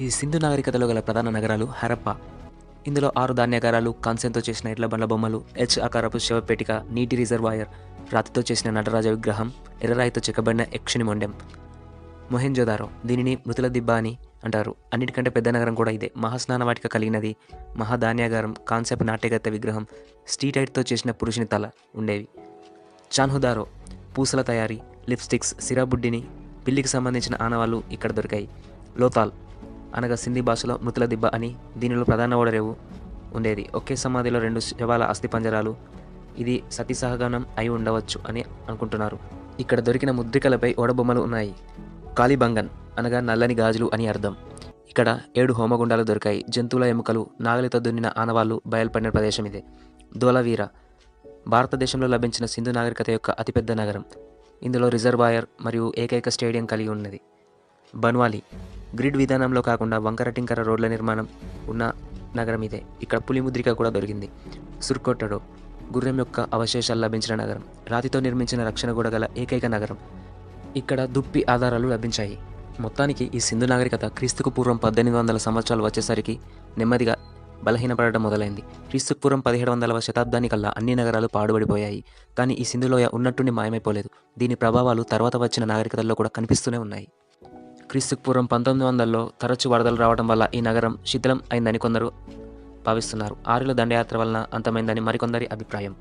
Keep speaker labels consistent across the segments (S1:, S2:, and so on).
S1: ఈ సింధు నాగరికతలో గల ప్రధాన నగరాలు హరప్ప. ఇందులో ఆరు ధాన్యాగారాలు కాంస్యంతో చేసిన ఎడ్ల బండ్ల బొమ్మలు హెచ్ ఆకారపు శివపేటిక నీటి రిజర్వాయర్ రాతితో చేసిన నటరాజ విగ్రహం ఎర్రరాయితో చెక్కబడిన యక్షుని మొండెం. మొహెంజోదారో దీనిని మృతుల దిబ్బ అని అంటారు. అన్నిటికంటే పెద్ద నగరం కూడా ఇదే. మహాస్నాన వాటిక కలిగినది మహాధాన్యాగారం కాన్సెప్ట్ నాట్యగత్త విగ్రహం స్ట్రీటైట్తో చేసిన పురుషుని తల ఉండేవి. చాన్హుదారో పూసల తయారీ లిప్స్టిక్స్ సిరాబుడ్డిని పిల్లికి సంబంధించిన ఆనవాళ్ళు ఇక్కడ దొరికాయి. లోతాల్ అనగా సింధీ భాషలో మృతుల దిబ్బ అని దీనిలో ప్రధాన ఓడరేవు ఉండేది. ఒకే సమాధిలో రెండు శవాల అస్థిపంజరాలు ఇది సతీ సహగమనం అయి ఉండవచ్చు అని అనుకుంటున్నారు. ఇక్కడ దొరికిన ముద్రికలపై ఓడబొమ్మలు ఉన్నాయి. కాలిబంగన్ అనగా నల్లని గాజులు అని అర్థం. ఇక్కడ ఏడు హోమగుండాలు దొరికాయి. జంతువుల ఎముకలు నాగలితో దున్నిన ఆనవాళ్ళు బయల్పడిన ప్రదేశం ఇదే. దోలవీర భారతదేశంలో లభించిన సింధు నాగరికత యొక్క అతిపెద్ద నగరం. ఇందులో రిజర్వాయర్ మరియు ఏకైక స్టేడియం కలిగి ఉన్నది. బన్వాలి గ్రిడ్ విధానంలో కాకుండా వంకర టింకర రోడ్ల నిర్మాణం ఉన్న నగరం ఇదే. ఇక్కడ పులిముద్రిక కూడా దొరికింది. సుర్కొట్టడో. గుర్రం యొక్క అవశేషాలు లభించిన నగరం. రాతితో నిర్మించిన రక్షణ గోడ గల ఏకైక నగరం. ఇక్కడ దుప్పి ఆధారాలు లభించాయి. మొత్తానికి ఈ సింధు నాగరికత క్రీస్తుకు పూర్వం పద్దెనిమిది వందల సంవత్సరాలు వచ్చేసరికి నెమ్మదిగా బలహీనపడటం మొదలైంది. క్రీస్తుకు పూర్వం పదిహేడు వందల శతాబ్దానికల్లా అన్ని నగరాలు పాడుబడిపోయాయి. కానీ ఈ సింధులోయ ఉన్నట్టుండి మాయమైపోలేదు. దీని ప్రభావాలు తర్వాత వచ్చిన నాగరికతల్లో కూడా కనిపిస్తూనే ఉన్నాయి. క్రీస్తుకు పూర్వం పంతొమ్మిది వందల్లో తరచు వరదలు రావడం వల్ల ఈ నగరం శిథిలం అయిందని కొందరు భావిస్తున్నారు. ఆరుల దండయాత్ర వలన అంతమైందని మరికొందరి అభిప్రాయం.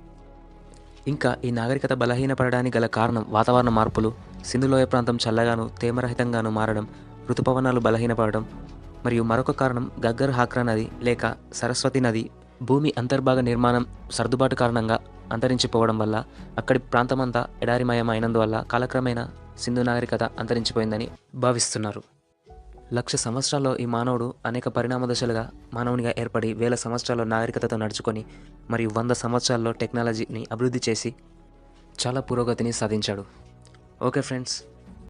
S1: ఇంకా ఈ నాగరికత బలహీనపడడానికి గల కారణం వాతావరణ మార్పులు సింధులోయ ప్రాంతం చల్లగాను తేమరహితంగాను మారడం ఋతుపవనాలు బలహీనపడడం మరియు మరొక కారణం గగ్గర్ హాక్రా నది లేక సరస్వతి నది భూమి అంతర్భాగ నిర్మాణం సర్దుబాటు కారణంగా అంతరించిపోవడం వల్ల అక్కడి ప్రాంతమంతా ఎడారిమయం అయినందువల్ల కాలక్రమేణా సింధు నాగరికత అంతరించిపోయిందని భావిస్తున్నారు. లక్ష సంవత్సరాల్లో ఈ మానవుడు అనేక పరిణామ దశలుగా మానవునిగా ఏర్పడి వేల సంవత్సరాల్లో నాగరికతతో నడుచుకొని మరియు వంద సంవత్సరాల్లో టెక్నాలజీని అభివృద్ధి చేసి చాలా పురోగతిని సాధించాడు. Okay friends